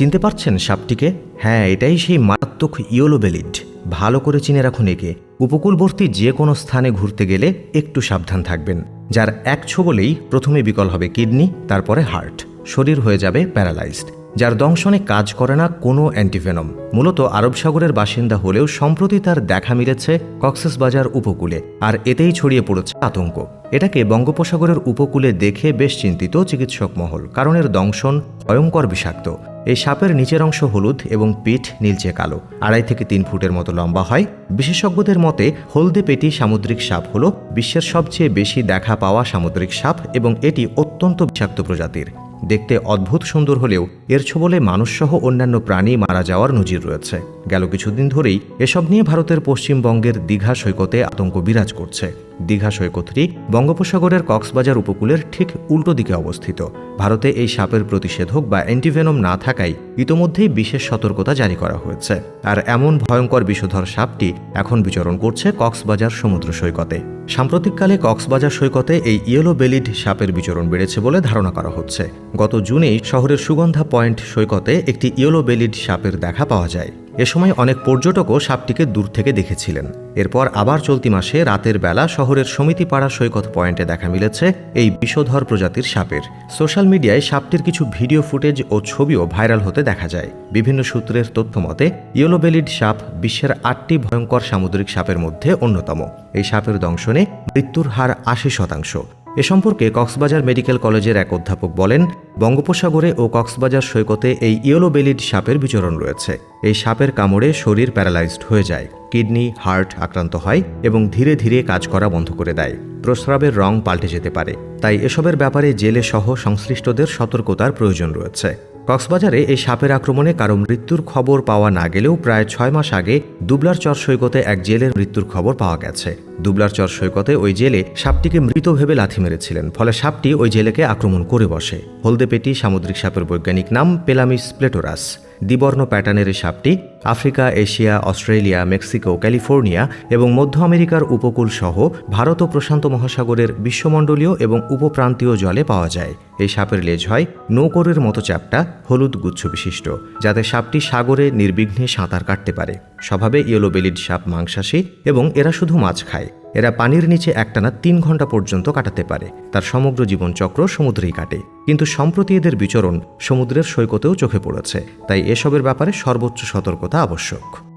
চিনতে পারছেন সাপটিকে? হ্যাঁ এটাই সেই মারাত্মক ইয়োলো বেলিড ভালো করে চিনে রাখুন একে। উপকূলবর্তী যে কোনো স্থানে ঘুরতে গেলে একটু সাবধান থাকবেন, যার এক ছোবলেই প্রথমে বিকল হবে কিডনি, তারপরে হার্ট। শরীর হয়ে যাবে প্যারালাইজড, যার দংশনে কাজ করে না কোনো অ্যান্টিভেনম। মূলত আরব সাগরের বাসিন্দা হলেও সম্প্রতি তার দেখা মিলেছে কক্সেসবাজার উপকূলে, আর এতেই ছড়িয়ে পড়েছে আতঙ্ক। এটাকে বঙ্গোপসাগরের উপকূলে দেখে বেশ চিন্তিত চিকিৎসক মহল, কারণ এর দংশন ভয়ঙ্কর বিষাক্ত। এই সাপের নিচের অংশ হলুদ এবং পিঠ নীলচে কালো। আড়াই থেকে তিন ফুটের মতো লম্বা হয়। বিশেষজ্ঞদের মতে, হলদে পেটি সামুদ্রিক সাপ হল বিশ্বের সবচেয়ে বেশি দেখা পাওয়া সামুদ্রিক সাপ এবং এটি অত্যন্ত বিষাক্ত প্রজাতির। দেখতে অদ্ভুত সুন্দর হলেও এর ছোবলে মানুষসহ অন্যান্য প্রাণী মারা যাওয়ার নজির রয়েছে। গেল কিছুদিন ধরেই এসব নিয়ে ভারতের পশ্চিমবঙ্গের দীঘা সৈকতে আতঙ্ক বিরাজ করছে। দীঘা সৈকতটি বঙ্গোপসাগরের কক্সবাজার উপকূলের ঠিক উল্টো দিকে অবস্থিত। ভারতে এই সাপের প্রতিষেধক বা অ্যান্টিভেনম না থাকায় ইতোমধ্যেই বিশেষ সতর্কতা জারি করা হয়েছে। আর এমন ভয়ঙ্কর বিষধর সাপটি এখন বিচরণ করছে কক্সবাজার সমুদ্র সৈকতে। সাম্প্রতিককালে কক্সবাজার সৈকতে এই ইয়েলো বেলিড সাপের বিচরণ বেড়েছে বলে ধারণা করা হচ্ছে। গত জুনেই শহরের সুগন্ধা পয়েন্ট সৈকতে একটি ইয়েলো বেলিড সাপের দেখা পাওয়া যায়। এ সময় অনেক পর্যটকও সাপটিকে দূর থেকে দেখেছিলেন। এরপর আবার চলতি মাসে রাতের বেলা শহরের সমিতিপাড়া সৈকত পয়েন্টে দেখা মিলেছে এই বিষধর প্রজাতির সাপের। সোশ্যাল মিডিয়ায় সাপটির কিছু ভিডিও ফুটেজ ও ছবিও ভাইরাল হতে দেখা যায়। বিভিন্ন সূত্রের তথ্য মতে, ইয়েলোবেলিড সাপ বিশ্বের আটটি ভয়ঙ্কর সামুদ্রিক সাপের মধ্যে অন্যতম। এই সাপের দংশনে মৃত্যুর হার আশি শতাংশ। এ সম্পর্কে কক্সবাজার মেডিকেল কলেজের এক অধ্যাপক বলেন, বঙ্গোপসাগরে ও কক্সবাজার সৈকতে এই ইয়েলো বেলিড সাপের বিচরণ রয়েছে। এই সাপের কামড়ে শরীর প্যারালাইজড হয়ে যায়, কিডনি, হার্ট আক্রান্ত হয় এবং ধীরে ধীরে কাজ করা বন্ধ করে দেয়। প্রস্রাবের রং পাল্টে যেতে পারে, তাই এসবের ব্যাপারে জেলে সহ সংশ্লিষ্টদের সতর্কতার প্রয়োজন রয়েছে। কক্সবাজারে এই সাপের আক্রমণে কারও মৃত্যুর খবর পাওয়া না গেলেও প্রায় ছয় মাস আগে দুবলার চর সৈকতে এক জেলের মৃত্যুর খবর পাওয়া গেছে। দুবলার চর সৈকতে ওই জেলে সাপটিকে মৃত ভেবে লাথি মেরেছিলেন, ফলে সাপটি ওই জেলেকে আক্রমণ করে বসে। হলদে পেটি সামুদ্রিক সাপের বৈজ্ঞানিক নাম পেলামিস প্লেটোরাস। দ্বিবর্ণ প্যাটার্নের এই সাপটি Africa, Asia, Australia, Mexico, California এবং মধ্য আমেরিকার উপকূল সহ ভারত ও প্রশান্ত মহাসাগরের বিশ্বমণ্ডলীয় এবং উপপ্রান্তীয় জলে পাওয়া যায়। এই সাপের লেজ হয় নৌকরের মতো চ্যাপটা, হলুদ গুচ্ছ বিশিষ্ট, যাতে সাপটি সাগরে নির্বিঘ্নে সাঁতার কাটতে পারে। স্বভাবে ইয়েলো বেলিড সাপ মাংসাশী এবং এরা শুধু মাছ খায়। এরা পানির নিচে একটানা তিন ঘণ্টা পর্যন্ত কাটাতে পারে। তার সমগ্র জীবনচক্র সমুদ্রেই কাটে। কিন্তু সম্প্রতি এদের বিচরণ সমুদ্রের সৈকতেও চোখে পড়েছে। তাই এসবের ব্যাপারে সর্বোচ্চ সতর্কতা আবশ্যক।